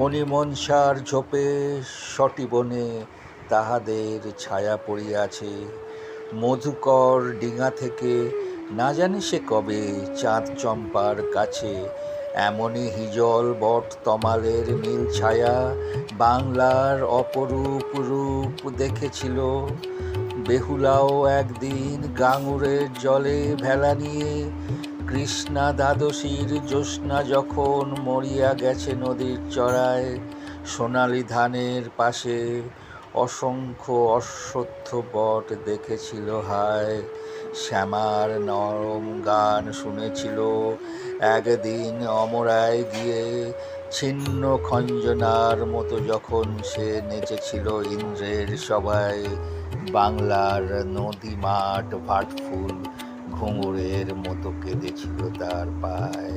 ফণিমনসার ঝোপে সটিবনে তাহাদের ছায়া পড়িয়াছে। মধুকর ডিঙা থেকে না জানি সে কবে চাঁদ চম্পার কাছে। এমনই হিজল বট তমালের নীল ছায়া বাংলার অপরূপ রূপ দেখেছিল। বেহুলাও একদিন গাঙুরের জলে ভেলা নিয়ে, কৃষ্ণা দ্বাদশীর জ্যোৎস্না যখন মরিয়া গেছে নদীর চড়ায়, সোনালি ধানের পাশে অসংখ্য অশ্বত্থ বট দেখেছিল হায়, শ্যামার নরম গান শুনেছিল একদিন অমরায় গিয়ে, ছিন্ন খঞ্জনার মতো যখন সে নেচেছিল ইন্দ্রের সবাই বাংলার নদী মাঠ ভাটফুল ঘুঙুরের মতো কেঁদেছিল তার পায়।